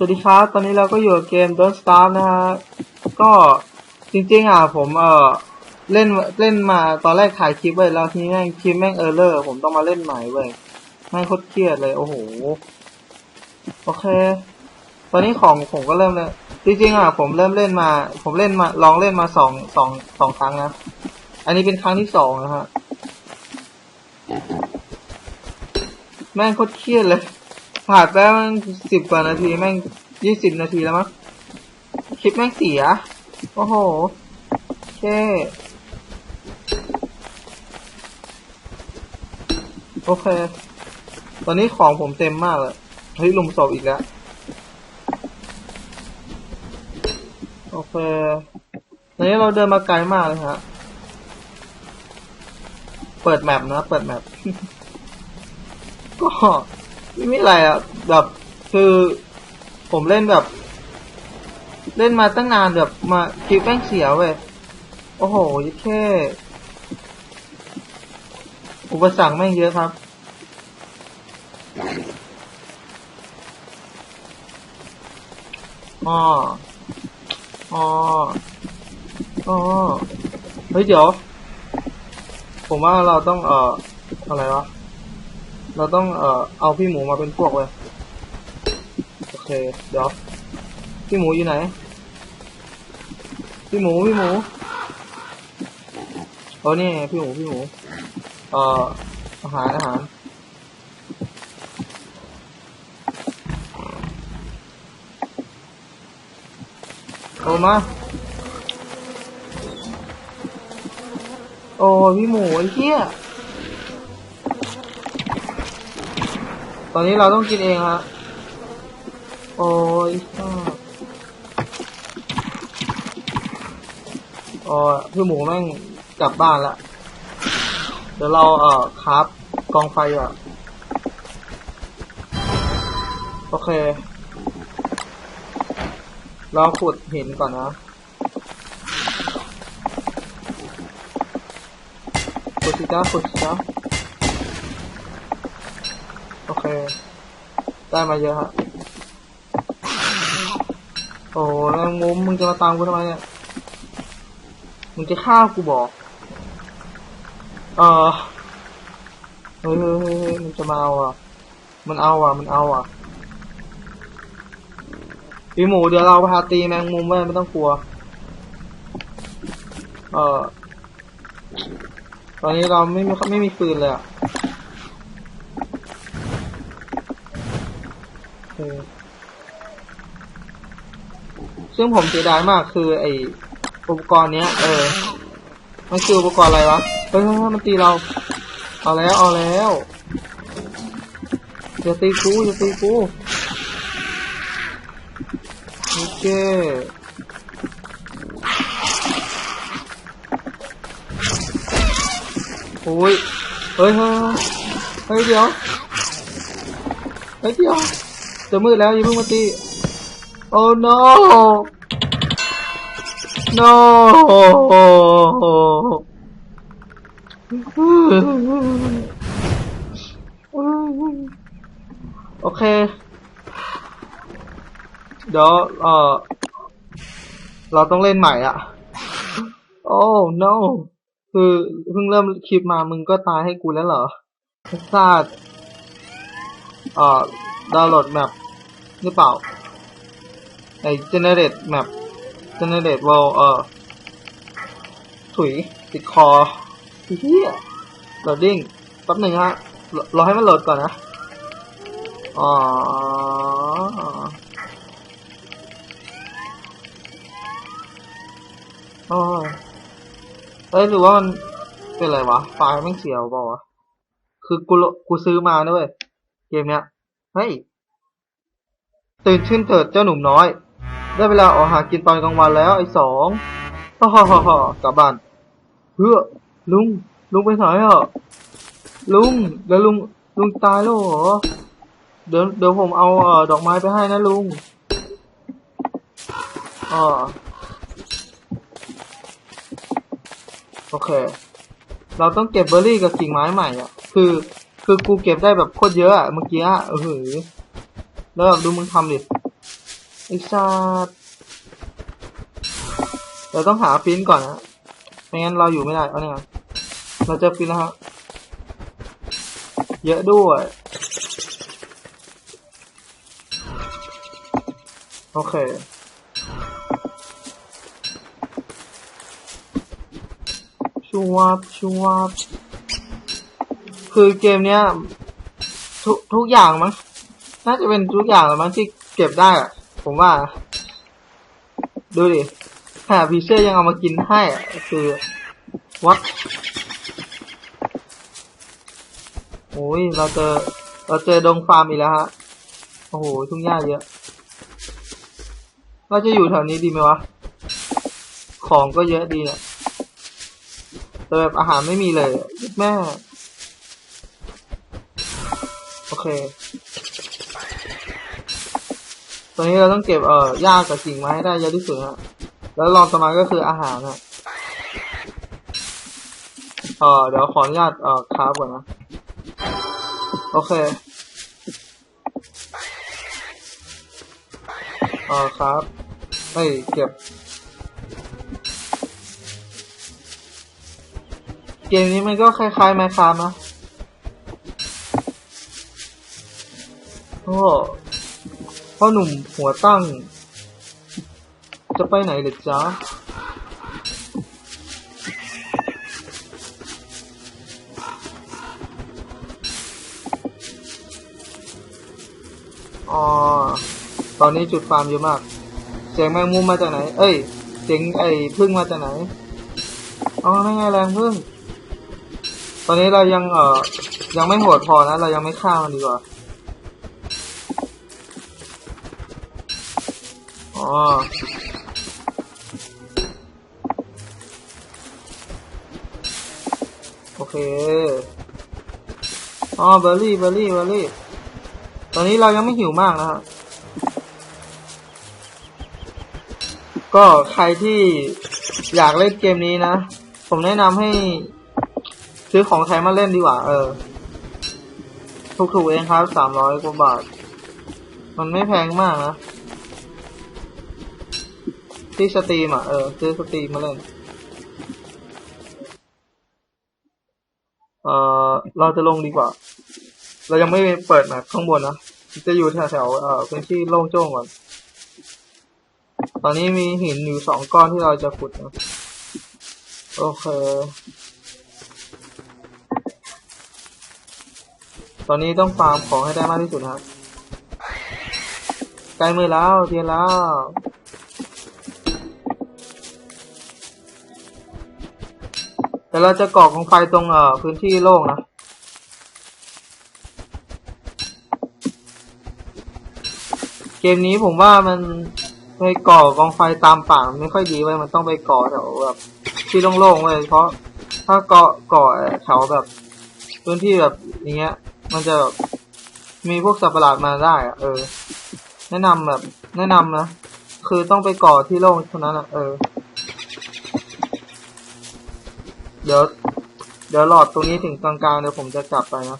สวัสดีครับ ตอนนี้เราก็อยู่กับเกม Don't Starve นะฮะ ก็จริงๆอะผมเออเล่นเล่นมาตอนแรกถ่ายคลิปไว้แล้วทีนี้แม่งคลิปแม่งเออร์เลอร์ผมต้องมาเล่นใหม่เว้ยแม่งโคตรเครียดเลย โอ้โห โอเค ตอนนี้ของผมก็เริ่มเลยจริงๆอะผมเริ่มเล่นมา ผมเล่นมาลองเล่นมาสองสองสองครั้งนะ อันนี้เป็นครั้งที่สองนะฮะ แม่งโคตรเครียดเลย ผ่านไปแม่งสิบกว่านาทีแม่งยี่สิบนาทีแล้วมั้งคลิปแม่งเสีย โอ้โหโอเคโอเค ตอนนี้ของผมเต็มมากเลยเฮ้ยลุมศพอีกแล้ว โอเคตอนนี้เราเดินมาไกลมากเลยฮะ เปิดแมปนะ เปิดแมปก็ ไม่มีอะไรอะแบบคือผมเล่นแบบ เล่นมาตั้งนานแบบมาคลิปแม่งเสียเว้ยโอ้โหยิ่แค่ อุปสรรคแม่งเยอะครับอ๋ออ๋ออ๋อเฮ้ยเดี๋ยว ผมว่าเราต้องเอ่ออะไรวะ เราต้องเอ่อเอาพี่หมูมาเป็นพวกเลยโอเคเดี๋ยวพี่หมูอยู่ไหน พี่หมูพี่หมูเออนี่พี่หมูพี่หมูเอ่ออาหารอาหารโอ้มา โอ้พี่หมูไอ้เหี้ย อนนี้เราต้องกินเองฮะโอ้ยโอ้พี่หมูแม่งกลับบ้านละ เดี๋ยวเราเอ่อคราฟกองไฟอะ โอเค เราขุดหินก่อนนะขุดสิจ้าขุดสิจ้า โอได้มาเยอะฮะโอ้แมงมุมมึงจะมาตามกูทำไมเนี่ยมึงจะฆ่ากูบอก เออเฮ้ยเฮ้ยเฮ้ยเฮ้ยมันจะมาเอาอะ มันเอาอะ มันเอาอะพี่หมูเดี๋ยวเราพาตีแมงมุมไว้ไม่ต้องกลัว เออตอนนี้เราไม่มีไม่มีปืนเลยอะ ซึ่งผมเสียดายมากคือไออุปกรณ์เนี้ย เออ มันคืออุปกรณ์อะไรวะเฮ้ยมันตีเรา เอาแล้วเอาแล้วอย่าตีกูอย่าตีกูโอเคโอ้ยเฮ้ยเฮ้ยเฮ้ยเดี๋ยวเฮ้ยเดี๋ยว จะมืดแล้วอย่าเพิ่งมาตีโอ้ no no โอเค เดี๋ยวเออเราต้องเล่นใหม่อะโอ้ no คือเพิ่งเริ่มคลิปมามึงก็ตายให้กูแล้วเหรอซาดเออ ดาวน์โหลดแมปหรือเปล่าไอ้ generate map generate world เออถุยติดคอเฮีย loading แป๊บหนึ่งฮะรอรอให้มันโหลดก่อนนะอ๋ออ้ยเอ้ยหรือว่ามันเป็นอะไรวะ ไฟล์ไม่เสียวเปล่าวะ คือกูกูซื้อมาด้วยเกมเนี้ย เฮ้ย ตื่นขึ้นเถิดเจ้าหนุ่มน้อย ได้เวลาออกหากินตอนกลางวันแล้วไอ้สองฮ่าฮ่าฮ่าฮ่ากลับบ้านเพื่อลุง ลุงไปไหนอะลุงเดี๋ยวลุงลุงตายแล้วเหรอ เดี๋ยวเดี๋ยวผมเอาเอ่อดอกไม้ไปให้นะลุงอ่าโอเค เราต้องเก็บเบอร์รี่กับกิ่งไม้ใหม่อะ คือ คือกูเก็บได้แบบโคตรเยอะอะเมื่อกี้อะเออหือแล้วแบบดูมึงทำดิไอ้สัตว์เราต้องหาฟินก่อนนะไม่งั้นเราอยู่ไม่ได้เอาเนี่ยเราจอฟินแล้วฮะเยอะด้วย โอเคชูวับชูวับ คือเกมเนี้ย ทุกทุกอย่างมั้งน่าจะเป็นทุกอย่างแหละมั้งที่เก็บได้อะผมว่า ดูดิหาพีเชอร์ยังเอามากินให้อะคือวัดโอ้ยเราเจอเราเจอดงฟาร์มอีกแล้วฮะโอ้โหทุ่งหญ้าเยอะ เราจะอยู่แถวนี้ดีไหมวะ ของก็เยอะดีเนี่ยแต่แบบอาหารไม่มีเลย แม่ เค ตอนนี้เราต้องเก็บเอ่อหญ้ากับกิ่งไม้ให้ได้เยอะที่สุดฮะ แล้วรองต่อมาก็คืออาหารฮะเอ่อเดี๋ยวขออนุญาตเอ่อคราฟก่อนนะ โอเค เอ่อครับเฮ้ยเก็บเกมนี้มันก็คล้ายๆไมคามนะ โอ้พ่อหนุ่มหัวตั้ง จะไปไหนเหรือจ๊ะ อ๋อ ตอนนี้จุดฟาร์มเยอะมาก เสียงแมงมุมมาจากไหน เอ้ย เสียงไอ้พึ่งมาจากไหน อ๋อนั่นไงแรงพึ่ง ตอนนี้เรายังเอ่อยังไม่โหดพอนะ เรายังไม่ฆ่ามันดีกว่า โอเค อ๋อเบอร์รี่ เบอร์รี่ เบอร์รี่ ตอนนี้เรายังไม่หิวมากนะฮะ ก็ใครที่อยากเล่นเกมนี้นะ ผมแนะนำให้ ซื้อของไทยมาเล่นดีกว่า เออ ถูกๆเองครับสามร้อยกว่าบาท มันไม่แพงมากนะ ที่สตรีมอะ เออซื้อสตรีมมาเล่น เออเราจะลงดีกว่า เรายังไม่เปิดแมปข้างบนนะ จะอยู่แถวๆเออพื้นที่โล่งโจ้งก่อน ตอนนี้มีหินอยู่สองก้อนที่เราจะขุดนะโอเค ตอนนี้ต้องฟาร์มของให้ได้มากที่สุดนะครับใกล้มือแล้วเทียนแล้ว แต่เราจะก่อกองไฟตรงเอ่อพื้นที่โล่งนะเกมนี้ผมว่ามันไปก่อกองไฟตามป่ามันไม่ค่อยดีเว้ยมันต้องไปก่อแถวแบบที่โล่งๆเลยเพราะถ้าก่อก่อแถวแบบพื้นที่แบบอย่างเงี้ย มันจะแบบมีพวกสัตว์ประหลาดมาได้อะเออ แนะนำแบบ แนะนำนะคือต้องไปก่อที่โล่งเท่านั้นอะเออ เดี๋ยว เดี๋ยวหลอดตรงนี้ถึงกลางๆเดี๋ยวผมจะกลับไปนะ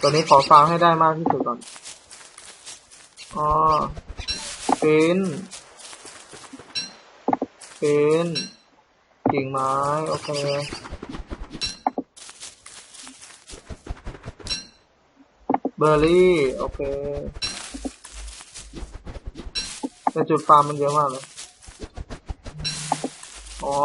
ตอนนี้ขอฟังให้ได้มากที่สุดก่อนอ๋อเป็นเป็นกิ่งไม้ โอเคเบอร์รี่ โอเคแต่จุดฟาร์มมันเยอะมากเลยอ๋อ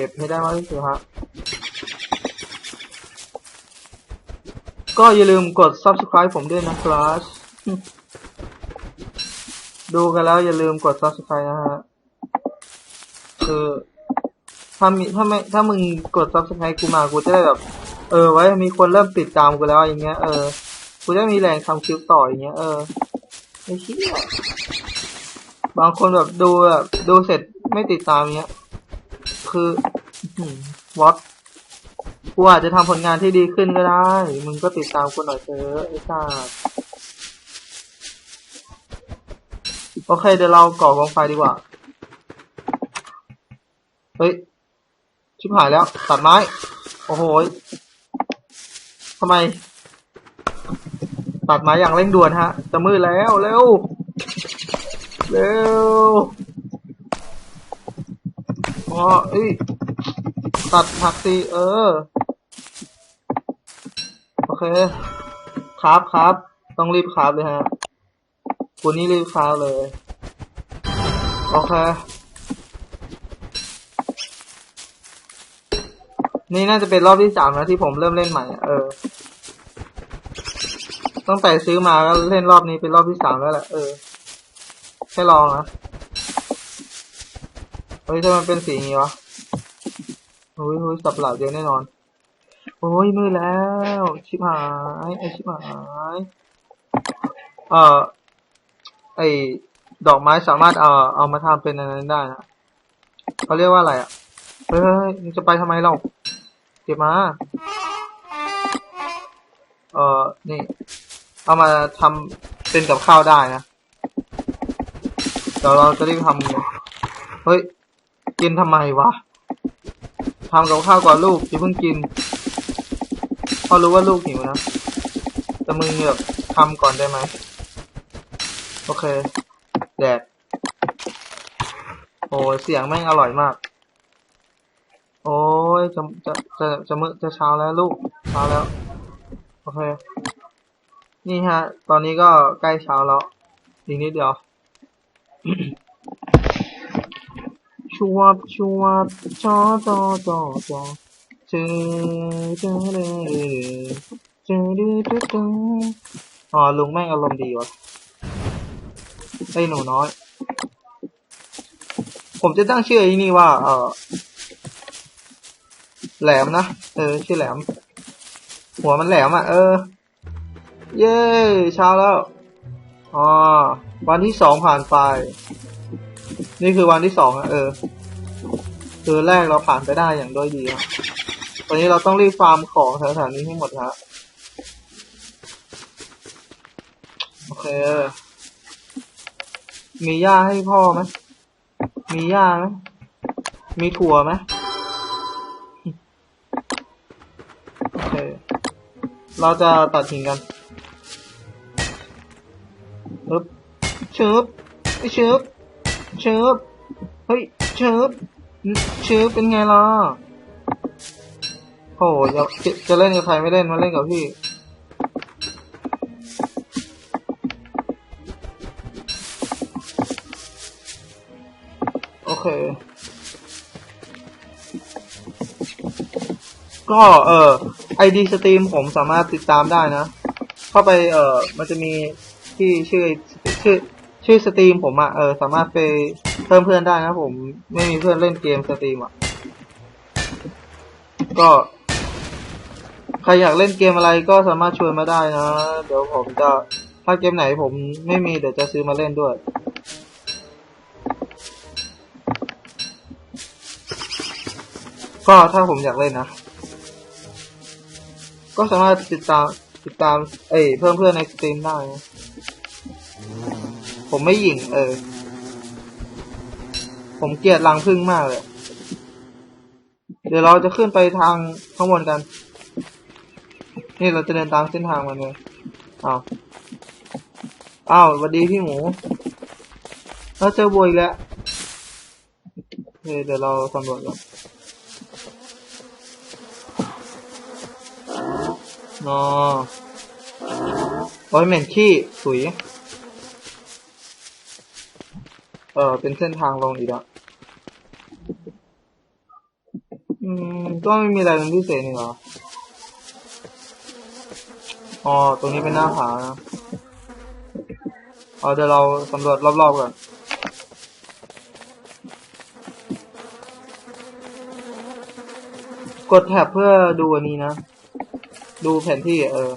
ก็บให้ได้มากที่สุดฮะก็อย่าลืมกด subscribe ผมด้วยนะครับดูกันแล้วอย่าลืมกด subscribe นะฮะคือถ้ามีถ้าไม่ถ้ามึงกด subscribe กูมากูจะได้แบบ เออ ไว้มีคนเริ่มติดตามกูแล้วอย่างเงี้ยเออกูจะมีแรงทำคลิปต่ออย่างเงี้ยเออไอ้เหี้ยบางคนแบบดูแบบดูเสร็จไม่ติดตามเงี้ย คือวัดกูอาจจะทำผลงานที่ดีขึ้นก็ได้ มึงก็ติดตามกูหน่อยเถอะไอ้สัสโอเค เดี๋ยวเราก่อกองไฟดีกว่า เฮ้ย ชิบหายแล้ว ตัดไม้ โอ้โหทำไม ตัดไม้อย่างเร่งด่วนฮะ จะมืดแล้ว เร็ว เร็ว อ๋อเอ้ยตัดผักสิเออ โอเค ครับครับ ต้องรีบครับเลยฮะคุณนี่รีบครับเลย โอเค นี่น่าจะเป็นรอบที่สามแล้วที่ผมเริ่มเล่นใหม่ เออ ตั้งแต่ซื้อมาก็เล่นรอบนี้เป็นรอบที่สามแล้วแหละ เออ แค่ลองนะ ฮ้ยทำไมมันเป็นสีอย่างงี้วะโอ้ยโอ้ยสับหลาดเยอะแน่นอน โอ้ยมือแล้ว ชิบหายไอชิบหายเอ่อไอดอกไม้สามารถเอาเอามาทำเป็นอะไรได้นะเขาเรียกว่าอะไรอะ เฮ้ยมึงจะไปทำไมเราเก็บมา เอ่อ นี่ เอามาทำเป็นกับข้าวได้นะ เดี๋ยวเราจะรีบทำเฮ้ย กินทำไมวะทำกับข้าวก่อนลูกอย่าเพิ่งกินเพราะรู้ว่าลูกหิวนะแต่มึงแบบทำก่อนได้ไหมโอเคแดกโอ้ยเสียงแม่งอร่อยมาก โอ้ยจะจะจะจะมือจะเช้าแล้วลูกเช้าแล้วโอเคนี่ฮะ ตอนนี้ก็ใกล้เช้าแล้วอีกนิดเดียว ชวบชวบจอจอจอจอเจอเจอเลยเจอดูดูดูอ๋อลุงแม่งอารมณ์ดีวะไอ้หนูน้อย ผมจะตั้งชื่อไอ้นี่ว่า เออแหลมนะ เออ ชื่อแหลม หัวมันแหลมอะ เออ เย้เช้าแล้ว อ๋อ วันที่สองผ่านไป นี่คือวันที่สองอะเออ คือแรกเราผ่านไปได้อย่างโดยดีครับตอนนี้เราต้องรีบฟาร์มของแถวๆนี้ให้หมดครับโอเค มีหญ้าให้พ่อไหมมีหญ้าไหมมีถั่วไหมโอเค เราจะตัดหินกันอึ๊บชึบไอชึบ เชึบเฮ้ยเชึบชึบเป็นไงล่ะโอ้ยจะจะจะเล่นกับใครไม่เล่นมาเล่นกับพี่โอเค ก็เออไอดีสตรีมผมสามารถติดตามได้นะ เข้าไปเออมันจะมีที่ชื่อชื่อ ชื่อสตรีมผมอะเออสามารถไปเพิ่มเพื่อนได้นะผมไม่มีเพื่อนเล่นเกมสตรีมอะก็ใครอยากเล่นเกมอะไรก็สามารถชวนมาได้นะ เดี๋ยวผมจะถ้าเกมไหนผมไม่มีเดี๋ยวจะซื้อมาเล่นด้วย ก็ถ้าผมอยากเล่นนะ ก็สามารถติดตามติดตาม เอ้ยเพิ่มเพื่อนในสตรีมได้นะ ผมไม่หยิ่งเออ ผมเกลียดรังพึ่งมากเลย เดี๋ยวเราจะขึ้นไปทางข้างบนกัน นี่เราจะเดินตามเส้นทางมันเลยอ้าวอ้าวสวัสดีพี่หมู เราเจอบัวอีกแล้วเคเดี๋ยวเราสำรวจก่อนนอโอ้ยเหม็นขี้ถุย เออเป็นเส้นทางลงอีกแล้วอืม ก็ไม่มีอะไรเป็นพิเศษนี่หรอ อ๋อ ตรงนี้เป็นหน้าผานะเอาเดี๋ยวเราสำรวจรอบๆก่อนกดแท็บเพื่อดูอันนี้นะ ดูแผนที่เออ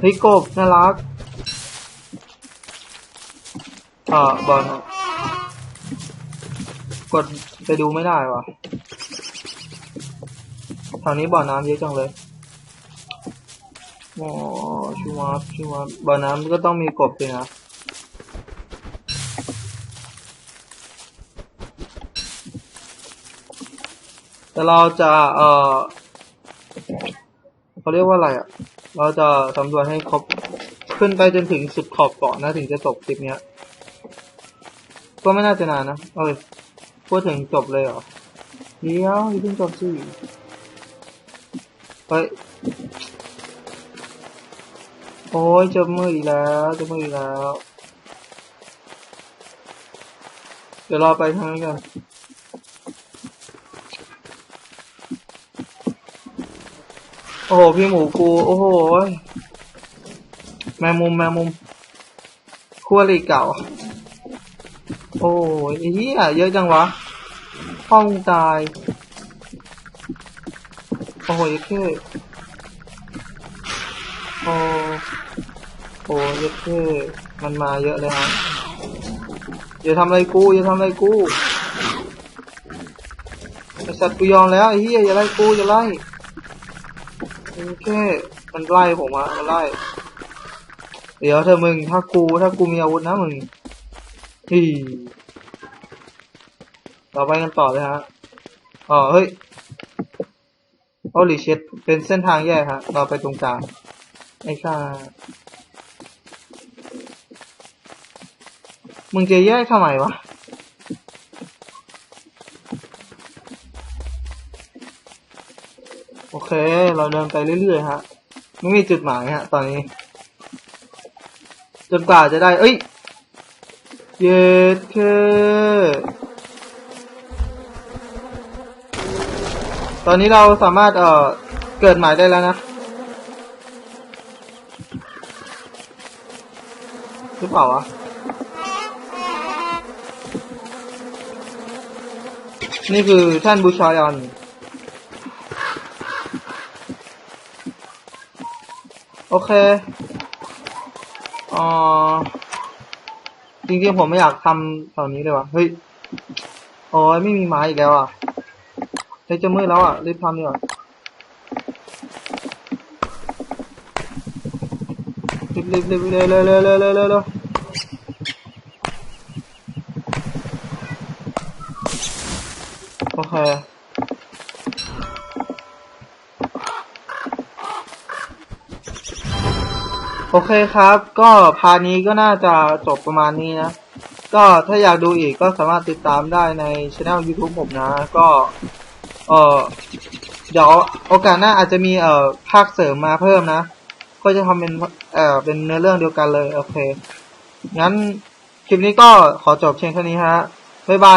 เฮ้ยกบน่ารัก อ่าบอลนกดไปดูไม่ได้วะแถวนี้บ่อน้ำเยอะจังเลยอ๋อชูวับชูวับบ่อน้ำก็ต้องมีกบสินะแต่เราจะเออเขาเรียกว่าอะไรอะ เราจะสำรวจให้ครบ ขึ้นไปจนถึงสุดขอบเกาะนะถึงจะจบคลิปเนี้ย ก็ไม่น่าจะนานนะ เอ้ยพูดถึงจบเลยเหรอ เดี๋ยวอย่าเพิ่งจบสิเฮ้ย โอ้ยจะมืดอีกแล้วจะมืดอีกแล้ว เดี๋ยวรอไปทางนี้กันโอ้โห พี่หมูกู โอ้โห แมงมุม แมงมุมคั่วหลีเก่า โอ้ยไอ้เหี้ยเยอะจังวะห้องตาย โอ้ยเข้โอ้โหยัดเข้มันมาเยอะเลยฮะอย่าทำอะไรกูอย่าทำอะไรกูไอสัตว์กูยอมแล้วไอ้เหี้ยอย่าไล่กูอย่าไล่โอเคมันไล่ผมอะมันไล่ เดี๋ยวเธอมึงถ้ากูถ้ากูมีอาวุธนะมึง ฮีเราไปกันต่อเลยฮะอ๋อเฮ้ยโอลิเชตเป็นเส้นทางแยกฮะเราไปตรงกลางไอ้ข้ามึงจะแยกทำไมวะโอเค เราเดินไปเรื่อยๆฮะ ไม่มีจุดหมายฮะ ตอนนี้ จนกว่าจะได้ เอ้ย เย็ดเคตอนนี้เราสามารถเอ่อเกิดหม่ได้แล้วนะหรือเปล่าวะนี่คือท่านบูชายอนโอเคอ๋อ จริงๆผมไม่อยากทำตอนนี้เลยว่ะ เฮ้ย โอ้ยไม่มีไม้อีกแล้วอะเฮ้ยจะมืดแล้วอะ รีบทำดีกว่ารีบรีบรีบเร็วเร็วเร็วเร็วเร็วเร็วเร็วโอเค โอเคครับ ก็พานี้ก็น่าจะจบประมาณนี้นะ ก็ถ้าอยากดูอีกก็สามารถติดตามได้ในช่อง YouTube ผมนะ ก็ เออเดี๋ยวโอกาสหน้าอาจจะมีเอ่อภาคเสริมมาเพิ่มนะ ก็จะทำเป็นเอ่อเป็นเนื้อเรื่องเดียวกันเลย โอเค งั้นคลิปนี้ก็ขอจบเพียงเท่านี้ฮะ บ๊ายบาย